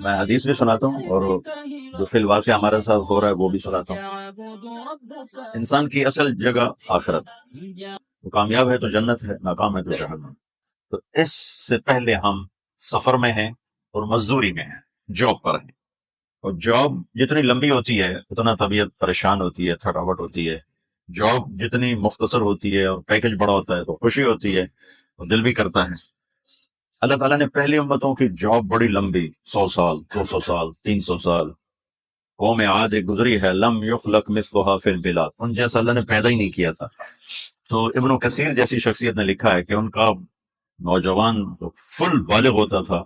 میں حدیث بھی سناتا ہوں اور جو فی الواقع ہمارے ساتھ ہو رہا ہے وہ بھی سناتا ہوں۔ انسان کی اصل جگہ آخرت۔ وہ کامیاب ہے تو جنت ہے، ناکام ہے تو جہنم۔ تو اس سے پہلے ہم سفر میں ہیں اور مزدوری میں ہیں، جاب پر ہیں۔ اور جاب جتنی لمبی ہوتی ہے، اتنا طبیعت پریشان ہوتی ہے، تھکاوٹ ہوتی ہے۔ جاب جتنی مختصر ہوتی ہے اور پیکج بڑا ہوتا ہے تو خوشی ہوتی ہے اور دل بھی کرتا ہے۔ اللہ تعالیٰ نے پہلی امتوں کی جاب بڑی لمبی، سو سال، دو سو سال، تین سو سال۔ قوم عاد ایک گزری ہے، لم یخلق مثلها فی البلاد۔ ان جیسا اللہ نے پیدا ہی نہیں کیا تھا۔ تو ابن کثیر جیسی شخصیت نے لکھا ہے کہ ان کا نوجوان فل بالغ ہوتا تھا،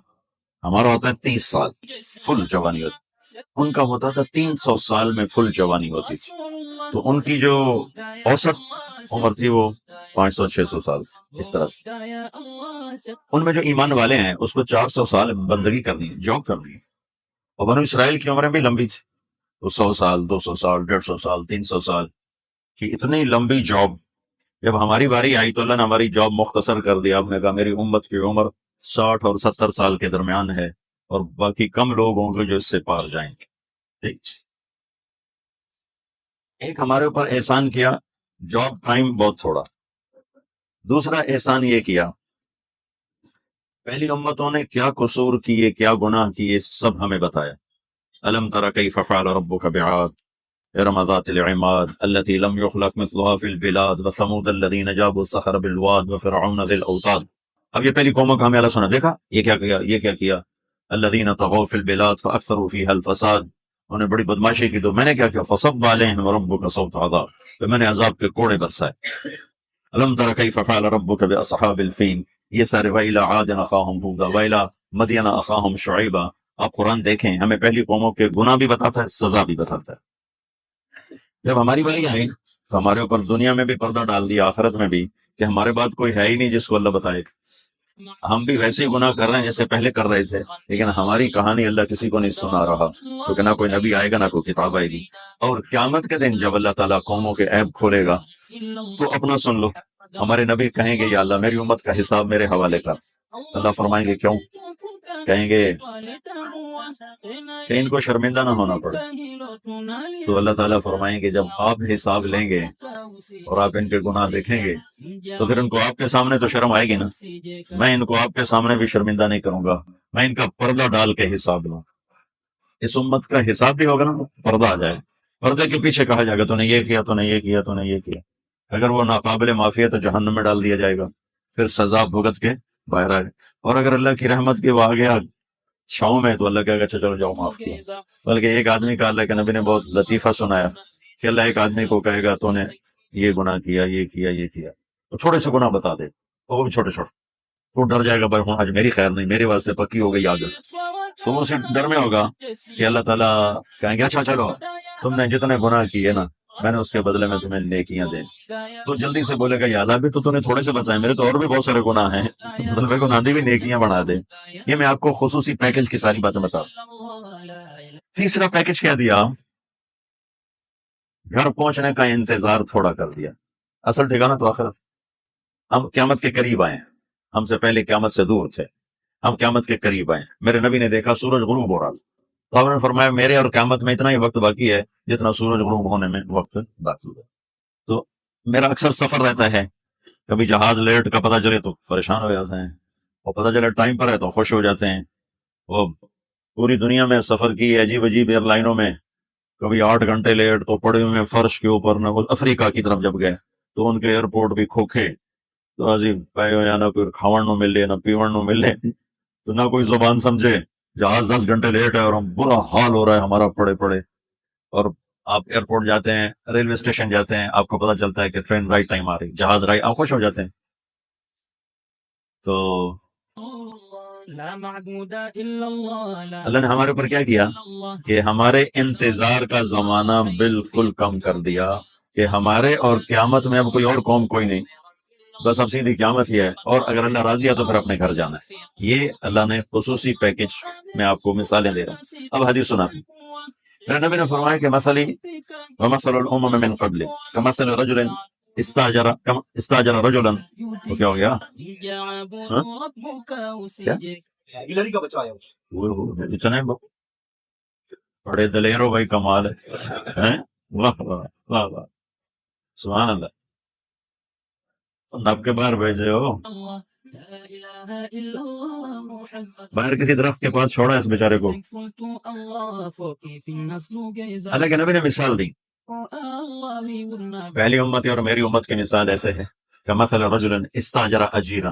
ہمارا ہوتا ہے تیس سال، فل جوانی ہوتی۔ ان کا ہوتا تھا تین سو سال میں فل جوانی ہوتی تھی۔ تو ان کی جو اوسط عمر تھی وہ پانچ سو، چھ سو سال، اس طرح سے۔ ان میں جو ایمان والے ہیں، اس کو چار سو سال بندگی کرنی ہے، جاب کرنی ہے۔ اور بنو اسرائیل کی عمریں بھی لمبی تھی۔ تو سو سال، دو سو سال، ڈیڑھ سو سال، تین سو سال کی اتنی لمبی جاب۔ جب ہماری باری آئی تو اللہ نے ہماری جاب مختصر کر دیا آپ نے کہا، میری امت کی عمر ساٹھ اور ستر سال کے درمیان ہے اور باقی کم لوگ ہوں گے جو اس سے پار جائیں گے۔ ٹھیک جی۔ ایک ہمارے اوپر احسان کیا، جاب ٹائم بہت تھوڑا۔ دوسرا احسان یہ کیا پہلی امتوں نے کیا قصور کیے، کیا گناہ کیے، سب ہمیں بتایا۔ علم ترا کئی ففال ربو بعاد؟ ارم ذات العماد التي لم يخلق مثلها في البلاد وثمود الذين جابوا الصخر بالواد وفرعون ذي الاوتاد۔ اب یہ پہلی قوموں کا ہمیں اللہ سنا دیکھا؟ یہ کیا کیا، یہ کیا کیا؟ الذين طغوا في البلاد فاكثروا فيها الفساد۔ انہوں نے بڑی بدماشی کی تو میں نے کیا کیا؟ فصب والے ہیں ربو کا صوت عذاب۔ تو میں نے عذاب کے کوڑے برسائے۔ علم ترا کئی ففال ربو کا باصحاب الفین یہ سارے ویلا عاد اخاہم ہوگا ویلا مدین اخاہم شعیبہ آپ قرآن دیکھیں، ہمیں پہلی قوموں کے گناہ بھی بتاتا ہے، سزا بھی بتاتا ہے۔ جب ہماری باری آئی تو ہمارے اوپر دنیا میں بھی پردہ ڈال دیا، آخرت میں بھی، کہ ہمارے بعد کوئی ہے ہی نہیں جس کو اللہ بتائے۔ ہم بھی ویسے ہی گناہ کر رہے ہیں جیسے پہلے کر رہے تھے، لیکن ہماری کہانی اللہ کسی کو نہیں سنا رہا، کیونکہ نہ کوئی نبی آئے گا، نہ کوئی کتاب آئے گی۔ اور قیامت کے دن جب اللہ تعالیٰ قوموں کے عیب کھولے گا، تو اپنا سن لو۔ ہمارے نبی کہیں گے، یا اللہ، میری امت کا حساب میرے حوالے کر. اللہ فرمائیں گے، کیوں؟ کہیں گے، کہ ان کو شرمندہ نہ ہونا پڑے. تو اللہ تعالیٰ فرمائیں گے، جب آپ حساب لیں گے اور آپ ان کے گناہ دیکھیں گے، تو پھر ان کو آپ کے سامنے تو شرم آئے گی نا؟ میں ان کو آپ کے سامنے بھی شرمندہ نہیں کروں گا۔ میں ان کا پردہ ڈال کے حساب لوں۔ اس امت کا حساب بھی ہوگا نا، پردہ آ جائے۔ پردے کے پیچھے کہا جائے گا، تو نے یہ کیا، تو نے یہ کیا، تو نے یہ کیا. اگر وہ ناقابل معافی ہے تو جہنم میں ڈال دیا جائے گا، پھر سزا بھگت کے باہر آئے۔ اور اگر اللہ کی رحمت کے وہ آ گیا چھاؤں میں تو اللہ کہے گا اچھا چلو جاؤ، معاف کیا۔ بلکہ ایک آدمی کا اللہ کے نبی نے بہت لطیفہ سنایا کہ اللہ ایک آدمی کو کہے گا، تو نے یہ گناہ کیا، یہ کیا یہ کیا۔ تو چھوٹے سے گناہ بتا دے۔ وہ بھی چھوٹے چھوٹے۔ تو ڈر جائے گا بھائی ہوں، آج میری خیر نہیں، میرے واسطے پکی ہو گئی آگے تو وہ اسے ڈر میں ہوگا کہ اللہ تعالیٰ کہیں گے اچھا چلو، تم نے جتنے گناہ کیے نا میں نے اس کے بدلے میں تمہیں نیکیاں دیں۔ تو جلدی سے بولے گا یاد بھی تو نے تھوڑے سے بتایا میرے تو اور بھی بہت سارے گناہ ہیں۔ مطلب کو ناندی بھی نیکیاں بنا دے۔ یہ میں آپ کو خصوصی پیکج کی ساری باتیں بتا تیسرا پیکج کیا دیا؟ گھر پہنچنے کا انتظار تھوڑا کر دیا۔ اصل ٹھکانا تو آخرت۔ ہم قیامت کے قریب آئے ہم سے پہلے قیامت سے دور تھے۔ ہم قیامت کے قریب آئے میرے نبی نے دیکھا، سورج غروب ہو رہا تھا۔ تو آپ نے فرمایا میرے اور قیامت میں اتنا ہی وقت باقی ہے جتنا سورج غروب ہونے میں وقت باقی ہے۔ تو میرا اکثر سفر رہتا ہے۔ کبھی جہاز لیٹ کا پتہ چلے تو پریشان ہو جاتے ہیں، اور پتہ چلے ٹائم پر ہے تو خوش ہو جاتے ہیں۔ وہ پوری دنیا میں سفر کی عجیب عجیب ایئر لائنوں میں کبھی آٹھ گھنٹے لیٹ تو پڑے ہوئے فرش کے اوپر نہ افریقہ کی طرف جب گئے تو ان کے ایئرپورٹ بھی کھوکھے۔ تو عجیب پہ یا نہ کوئی کھاون نو ملے، نہ پیون نو ملے، تو نہ کوئی زبان سمجھے۔ جہاز دس گھنٹے لیٹ ہے اور ہم برا حال ہو رہا ہے، ہمارا پڑے پڑے۔ اور آپ ایئرپورٹ جاتے ہیں ریلوے اسٹیشن جاتے ہیں، آپ کو پتا چلتا ہے کہ ٹرین رائٹ ٹائم آ رہی، جہاز رائٹ آپ خوش ہو جاتے ہیں۔ تو اللہ نے ہمارے اوپر کیا کیا؟ کہ ہمارے انتظار کا زمانہ بالکل کم کر دیا کہ ہمارے اور قیامت میں اب کوئی اور قوم، کوئی نہیں۔ بس اب سیدھی قیامت ہی ہے۔ اور اگر اللہ راضی ہے تو پھر اپنے گھر جانا ہے۔ یہ اللہ نے خصوصی پیکج میں آپ کو مثالیں دے رہا ہوں۔ اب حدیث سنا میرے نبی نے فرمایا کہ مسئلہ ومثل الامم من قبل كمثل رجل استاجر استاجر رجلا۔ تو کیا ہو گیا؟ ہاں؟ ہلری کا بچہ آیا اتنے بڑے دلیر ہو بھائی، کمال ہے۔ واہ واہ واہ واہ۔ سبحان اللہ۔ نب کے باہر بھیجے ہو۔ باہر کسی درخت کے پاس چھوڑا اس بیچارے کو۔ اللہ کے نبی نے مثال دی۔ پہلی امت اور میری امت کی مثال ایسے ہے کہ مثل رجل استاجر اجیرا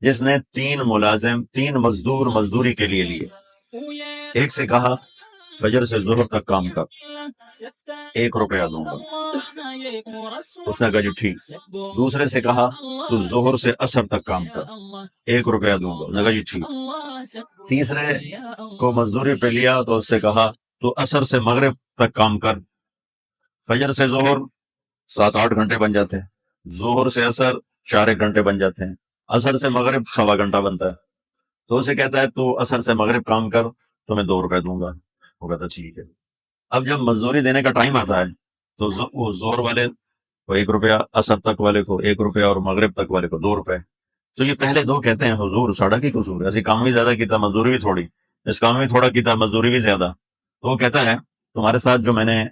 جس نے تین ملازم، تین مزدور مزدوری کے لیے لیے۔ ایک سے کہا فجر سے ظہر تک کام کر، ایک روپیہ دوں گا۔ اس نے کہا جی ٹھیک۔ دوسرے سے کہا، تو ظہر سے اثر تک کام کر، ایک روپیہ دوں گا۔ اس نے کہا جی ٹھیک۔ تیسرے کو مزدوری پہ لیا، تو اس سے کہا، تو اثر سے مغرب تک کام کر۔ فجر سے ظہر سات آٹھ گھنٹے بن جاتے ہیں۔ ظہر سے اثر چار ایک گھنٹے بن جاتے ہیں۔ اثر سے مغرب سوا گھنٹہ بنتا ہے۔ تو اسے کہتا ہے، تو اثر سے مغرب کام کر، تو میں دو روپے دوں گا۔ وہ کہتا ٹھیک ہے۔ اب جب مزدوری دینے کا ٹائم آتا ہے، تو وہ زور والے کو ایک روپیہ اثر تک والے کو ایک روپیہ اور مغرب تک والے کو دو روپے۔ تو یہ پہلے دو کہتے ہیں، حضور ساڑا کی قصور ہے۔ ایسی کام بھی زیادہ کیتا، مزدوری بھی تھوڑی۔ اس کام میں تھوڑا کیتا، مزدوری بھی زیادہ۔ تو وہ کہتا ہے، تمہارے ساتھ جو میں نے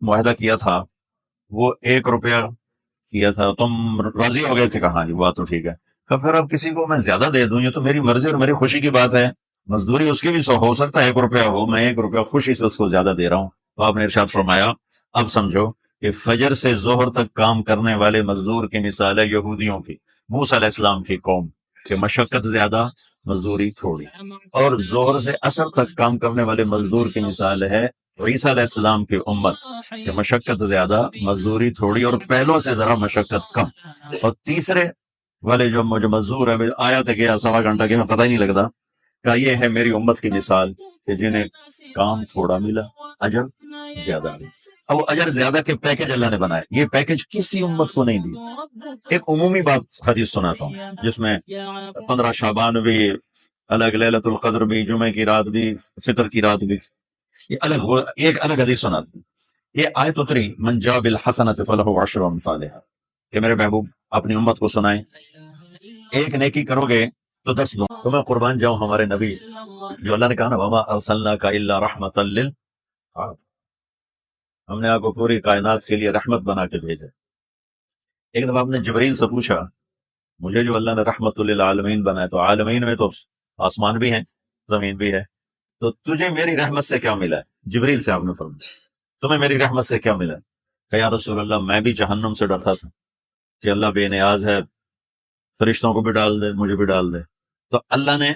معاہدہ کیا تھا، وہ ایک روپیہ کیا تھا۔ تم راضی ہو گئے تھے؟ کہاں جی بات تو ٹھیک ہے۔ پھر اب کسی کو میں زیادہ دے دوں؟ یہ تو میری مرضی اور میری خوشی کی بات ہے۔ مزدوری اس کی بھی سو ہو سکتا ہے، ایک روپیہ ہو، میں ایک روپیہ خوشی سے اس کو زیادہ دے رہا ہوں۔ تو آپ نے ارشاد فرمایا، اب سمجھو کہ فجر سے ظہر تک کام کرنے والے مزدور کی مثال ہے یہودیوں کی، موسیٰ علیہ السلام کی قوم کہ مشقت زیادہ، مزدوری تھوڑی۔ اور زہر سے اثر تک کام کرنے والے مزدور کی مثال ہے عیسیٰ علیہ السلام کی امت کہ مشقت زیادہ، مزدوری تھوڑی اور پہلوں سے ذرا مشقت کم۔ اور تیسرے والے جو جو مزدور ہے آیا تھا کہ سوا گھنٹہ کے میں پتہ ہی نہیں لگتا۔ کہ یہ ہے میری امت کی مثال کہ جنہیں کام تھوڑا ملا، اجر زیادہ ملا۔ اب اجر زیادہ کے پیکج اللہ نے بنائے یہ پیکج کسی امت کو نہیں دی ایک عمومی بات حدیث سناتا ہوں، جس میں پندرہ شابان بھی، الگ للت القدر بھی جمعے کی رات بھی، فطر کی رات بھی۔ یہ الگ ایک الگ حدیث سناتی یہ آیت اتری، من جا بالحسنۃ عشر امثالها کہ میرے محبوب اپنی امت کو سنائیں۔ ایک نیکی کرو گے تو دس دو۔ تو میں قربان جاؤں ہمارے نبی، جو اللہ نے کہا نا، وما ارسلناک الا رحمتا لل ہم نے آپ کو پوری کائنات کے لیے رحمت بنا کے بھیجا۔ ایک دفعہ آپ نے جبریل سے پوچھا، مجھے جو اللہ نے رحمت للعالمین بنایا، تو عالمین میں تو آسمان بھی ہیں، زمین بھی ہے۔ تو تجھے میری رحمت سے کیا ملا؟ ہے جبریل سے آپ نے فرمایا۔ تمہیں میری رحمت سے کیا ملا؟ کہ یا رسول اللہ، میں بھی جہنم سے ڈرتا تھا کہ اللہ بے نیاز ہے فرشتوں کو بھی ڈال دے، مجھے بھی ڈال دے۔ تو اللہ نے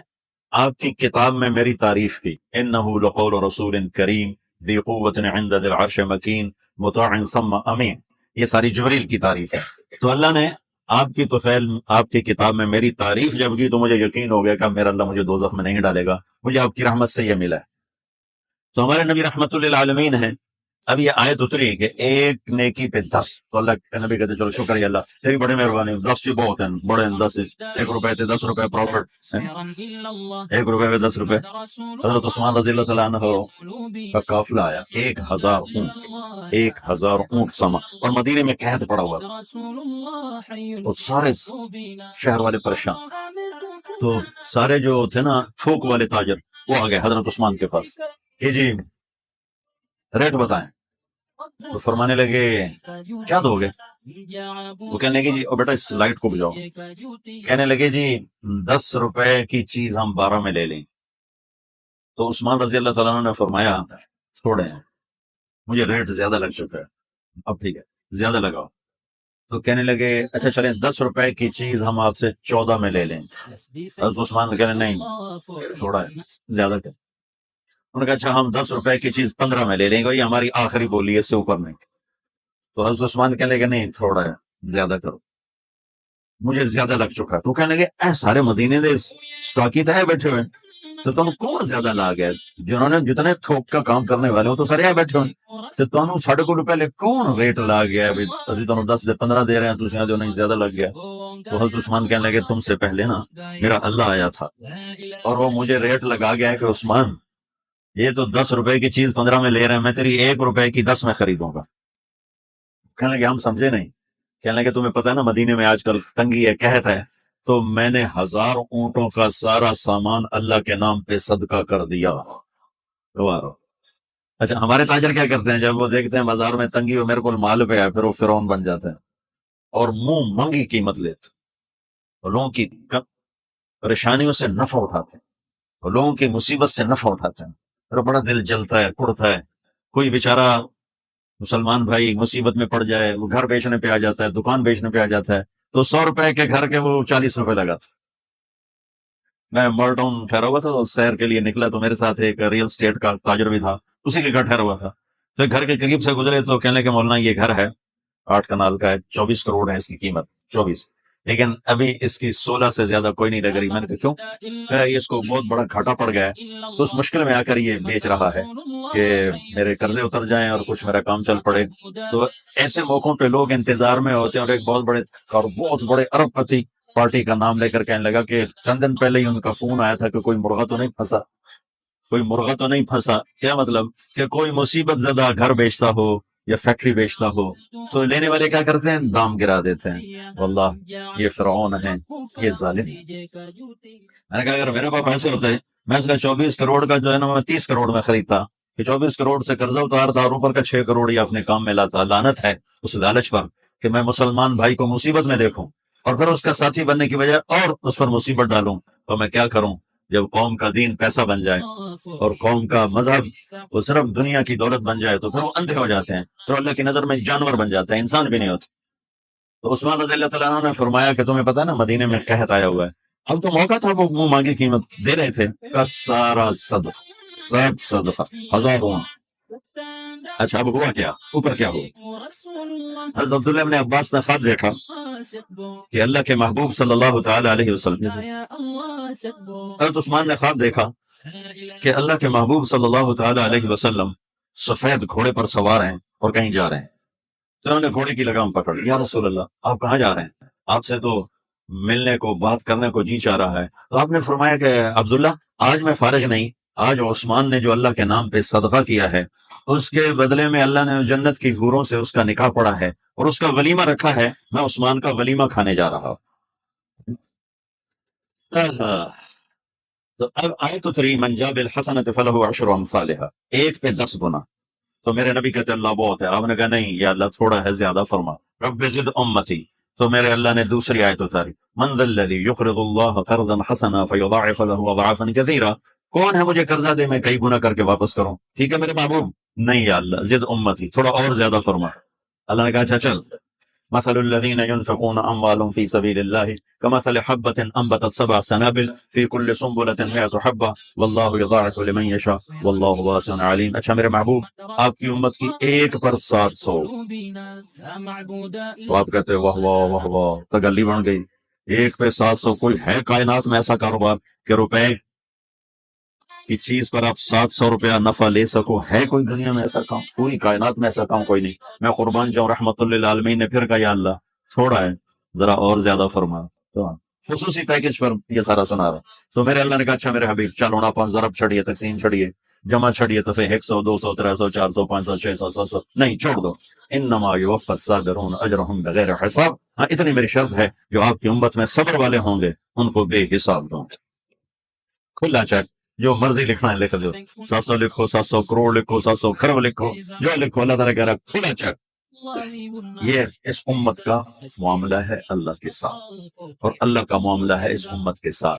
آپ کی کتاب میں میری تعریف کی۔ انه لقول رسول کریم، ذی قوت عند ذی العرش مکین، مطاع ثم امین۔ یہ ساری جبریل کی تعریف ہے۔ تو اللہ نے آپ کی توفیل آپ کی کتاب میں میری تعریف جب کی تو مجھے یقین ہو گیا کہ میرا اللہ مجھے دوزخ میں نہیں ڈالے گا۔ مجھے آپ کی رحمت سے یہ ملا ہے۔ تو ہمارے نبی رحمت للعالمین ہیں۔ اب یہ آیت اتری کہ ایک نیکی پہ دس تو اللہ کے نبی کہتے چلو شکر ہے اللہ، تیری بڑی مہربانی، دس ہی بہت ہیں، بڑے ہیں، دس ایک روپے تھے، دس روپے پروفٹ ایک روپے پہ دس روپے۔ حضرت عثمان رضی اللہ تعالیٰ عنہ کا قافلہ آیا، ایک ہزار اونٹ، ایک ہزار اونٹ سما اور مدینے میں قحط پڑا ہوا اور سارے شہر والے پریشان۔ تو سارے جو تھے نا، تھوک والے تاجر، وہ آ گئے حضرت عثمان کے پاس۔ کہ جی ریٹ بتائیں۔ تو فرمانے لگے، کیا دو گے؟ وہ کہنے لگے جی او بیٹا، اس لائٹ کو بجاؤ۔ کہنے لگے جی دس روپے کی چیز ہم بارہ میں لے لیں۔ تو عثمان رضی اللہ تعالیٰ نے فرمایا چھوڑے مجھے ریٹ زیادہ لگ چکا ہے اب ٹھیک ہے، زیادہ لگاؤ۔ تو کہنے لگے اچھا چلیں، دس روپے کی چیز ہم آپ سے چودہ میں لے لیں۔ حضرت عثمان کہنے نہیں تھوڑا ہے، زیادہ کر۔ انہوں نے کہا اچھا ہم دس روپے کی چیز پندرہ میں لے لیں گے، یہ ہماری آخری بولی ہے، اس سے اوپر نہیں۔ تو حضرت عثمان کہنے لگے، نہیں، تھوڑا ہے زیادہ کرو۔ مجھے زیادہ لگ چکا۔ تو کہنے لگے، اے سارے مدینے دے سٹاکی تو ہے بیٹھے ہوئے۔ تو تم کون زیادہ لا گئے؟ جنہوں نے جتنے تھوک کا کام کرنے والے ہو تو سارے آئے بیٹھے ہوئے۔ تو تمہیں ساڑھے کو پہلے کون ریٹ لا گیا ہے؟ اسی تمہیں دس دے، پندرہ دے رہے ہیں تم جو نہیں زیادہ لگ گیا۔ تو حضرت عثمان کہنے لگے، تم سے پہلے نا میرا اللہ آیا تھا۔ اور وہ مجھے ریٹ لگا گیا کہ عثمان یہ تو دس روپے کی چیز پندرہ میں لے رہے ہیں، میں تیری ایک روپے کی دس میں خریدوں گا۔ کہنے لگے، ہم سمجھے نہیں۔ کہنے لگے، تمہیں پتہ ہے نا، مدینے میں آج کل تنگی ہے، قحط ہے۔ تو میں نے ہزار اونٹوں کا سارا سامان اللہ کے نام پہ صدقہ کر دیا۔ گوارو اچھا ہمارے تاجر کیا کرتے ہیں؟ جب وہ دیکھتے ہیں بازار میں تنگی ہو، میرے کو مال پہ ہے پھر وہ فرعون بن جاتے ہیں۔ اور منہ منگی قیمت لیتے لوگوں کی پریشانیوں سے نفع اٹھاتے ہیں۔ لوگوں کی مصیبت سے نفع اٹھاتے ہیں۔ پھر بڑا دل جلتا ہے، کڑتا ہے۔ کوئی بیچارہ مسلمان بھائی مصیبت میں پڑ جائے، وہ گھر بیچنے پہ آ جاتا ہے، دکان بیچنے پہ آ جاتا ہے، تو سو روپے کے گھر کے وہ چالیس روپے لگاتا میں مال ٹاؤن ٹھہرا ہوا تھا تو شہر کے لیے نکلا تو میرے ساتھ ایک ریئل اسٹیٹ کا تاجر بھی تھا، اسی کے گھر ٹھہرا ہوا تھا۔ تو گھر کے قریب سے گزرے تو کہنے کے مولانا یہ گھر ہے، آٹھ کنال کا ہے، چوبیس کروڑ ہے اس کی قیمت، چوبیس۔ لیکن ابھی اس کی سولہ سے زیادہ کوئی نہیں لگ رہی۔ میں نے کہا، کیوں؟ کہا، یہ اس کو بہت بڑا گھاٹا پڑ گیا ہے۔ تو اس مشکل میں آ کر یہ بیچ رہا ہے کہ میرے قرضے اتر جائیں اور کچھ میرا کام چل پڑے۔ تو ایسے موقعوں پہ لوگ انتظار میں ہوتے ہیں اور ایک بہت بڑے اور بہت بڑے ارب پتی پارٹی کا نام لے کر کہنے لگا کہ چند دن پہلے ہی ان کا فون آیا تھا کہ کوئی مرغا تو نہیں پھنسا۔ کوئی مرغا تو نہیں پھنسا۔ کیا مطلب؟ کہ کوئی مصیبت زدہ گھر بیچتا ہو۔ یا فیکٹری بیچتا ہو، تو لینے والے کیا کرتے ہیں؟ دام گرا دیتے ہیں۔ واللہ، یہ فرعون ہے یہ ظالم میں نے کہا، اگر میرے پاس پیسے ہوتے، میں اس کا چوبیس کروڑ کا جو ہے نا، میں تیس کروڑ میں خریدتا۔ کہ چوبیس کروڑ سے قرضہ اتارتا اور اوپر کا چھ کروڑ ہی اپنے کام میں لاتا۔ لانت ہے اس لالچ پر کہ میں مسلمان بھائی کو مصیبت میں دیکھوں۔ اور پھر اس کا ساتھی بننے کی وجہ اور اس پر مصیبت ڈالوں۔ تو میں کیا کروں؟ جب قوم کا دین پیسہ بن جائے اور قوم کا مذہب وہ صرف دنیا کی دولت بن جائے تو پھر وہ اندھے ہو جاتے ہیں، پھر اللہ کی نظر میں جانور بن جاتے ہیں، انسان بھی نہیں ہوتے۔ تو عثمان رضی اللہ تعالیٰ نے فرمایا کہ تمہیں پتا ہے نا، مدینے میں قحط آیا ہوا ہے۔ اب تو موقع تھا وہ منہ مانگی قیمت دے رہے تھے۔ سارا صدقہ، سب صدقہ، ہزاروں۔ اچھا اب ہوا کیا؟ اوپر کیا ہوا؟ حضرت عبداللہ ابن عباس نے خواب دیکھا کہ اللہ کے محبوب صلی اللہ تعالی علیہ وسلم۔ حضرت عثمان نے خواب دیکھا کہ اللہ کے محبوب صلی اللہ تعالی علیہ وسلم سفید گھوڑے پر سوار ہیں اور کہیں جا رہے ہیں۔ تو انہوں نے گھوڑے کی لگام پکڑ یا رسول اللہ، آپ کہاں جا رہے ہیں؟ آپ سے تو ملنے کو، بات کرنے کو جی چاہ رہا ہے۔ تو آپ نے فرمایا کہ عبداللہ، آج میں فارغ نہیں، آج عثمان نے جو اللہ کے نام پہ صدقہ کیا ہے، اس کے بدلے میں اللہ نے جنت کی حوروں سے اس کا نکاح پڑا ہے اور اس کا ولیمہ رکھا ہے۔ میں عثمان کا ولیمہ کھانے جا رہا ہوں۔ تو اب آئے تو تری منجاب الحسنت فلح عشر امثالها ایک پہ دس گنا تو میرے نبی کہتے اللہ بہت ہے۔ آپ نے کہا نہیں، یا اللہ تھوڑا ہے، زیادہ فرما۔ رب زد امتی۔ تو میرے اللہ نے دوسری آیت اتاری۔ من ذا الذی یقرض اللہ قرضا حسنا فیضاعف له اضعافا كثيرا کون ہے مجھے قرضہ دے، میں کئی گنا کر کے واپس کروں؟ ٹھیک ہے میرے محبوب؟ نہیں یا اللہ، زد امتی، تھوڑا اور زیادہ فرما۔ اللہ نے کہا اچھا چل۔ مثل الذين ينفقون اموالهم في سبيل الله، كمثل حبة انبتت سبع سنابل في كل سنبلة 100 حبة. والله يضاعف لمن يشاء. والله واسع عليم. اچھا میرے محبوب، آپ کی امت کی ایک پر سات سو۔ تو آپ کہتے واہ واہ واہ واہ تگلی بن گئی۔ ایک پہ سات سو، کوئی ہے کائنات میں ایسا کاروبار کہ روپے کی چیز پر آپ سات سو روپیہ نفع لے سکو، ہے کوئی دنیا میں ایسا کام؟ پوری کائنات میں ایسا کام کوئی نہیں۔ میں قربان جاؤں، رحمت اللہ عالمین نے پھر کہا، یا اللہ، تھوڑا ہے، ذرا اور زیادہ فرما۔ تو ہاں، خصوصی پیکج پر یہ سارا سنا رہا تو میرے اللہ نے کہا اچھا میرے حبیب چلو نا پانچ ضرب چھڑیے، تقسیم چھڑیے، جمع چھڑیے تو پھر ایک سو، دو سو تر سو، چار سو، پانچ سو، چھ سو، سات سو۔ نہیں، چھوڑ دو۔ انما یوفى الصابرون اجرهم بغیر حساب۔ ہاں اتنی میری شرط ہے جو آپ کی امت میں صبر والے ہوں گے، ان کو بے حساب دوں۔ کھلا چیک۔ جو مرضی لکھنا ہے لکھ دو۔ سات سو لکھو سات سو کروڑ لکھو سات سو کھرب لکھو۔ جو لکھو اللہ تعالیٰ کہہ رہا کھلا چیک یہ اس امت کا معاملہ ہے اللہ کے ساتھ۔ اور اللہ کا معاملہ ہے اس امت کے ساتھ۔